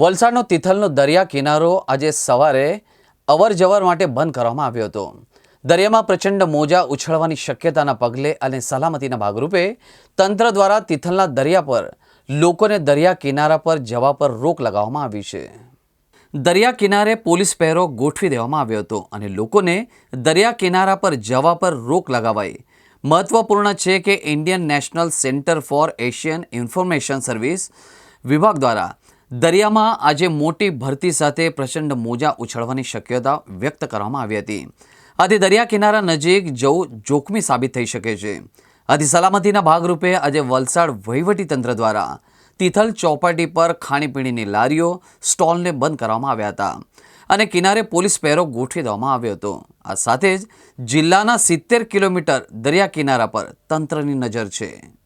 વલસાડનો તિથલનો દરિયા કિનારો આજે સવારે અવર જવર માટે બંધ કરવામાં આવ્યો હતો. દરિયામાં પ્રચંડ મોજા ઉછળવાની શક્યતાના પગલે અને સલામતીના ભાગરૂપે તંત્ર દ્વારા તિથલના દરિયા પર લોકોને દરિયા કિનારા પર જવા પર રોક લગાવવામાં આવી છે. દરિયા કિનારે પોલીસ પહેરો ગોઠવી દેવામાં આવ્યો હતો અને લોકોને દરિયા કિનારા પર જવા પર રોક લગાવાઈ. મહત્વપૂર્ણ છે કે Indian National Centre for Asian Information Service વિભાગ દ્વારા દરિયામાં આજે મોટી ભરતી સાથે પ્રચંડ મોજા ઉછળવાની શક્યતા વ્યક્ત કરવામાં આવી હતી. આથી દરિયા કિનારા નજીક જવું જોખમી સાબિત થઈ શકે છે. આથી સલામતીના ભાગરૂપે આજે વલસાડ વહીવટીતંત્ર દ્વારા તિથલ ચોપાટી પર ખાણીપીણીની લારીઓ, સ્ટોલને બંધ કરવામાં આવ્યા હતા અને કિનારે પોલીસ પહેરો ગોઠવી દેવામાં આવ્યો હતો. આ સાથે જ જિલ્લાના સિત્તેર કિલોમીટર દરિયા કિનારા પર તંત્રની નજર છે.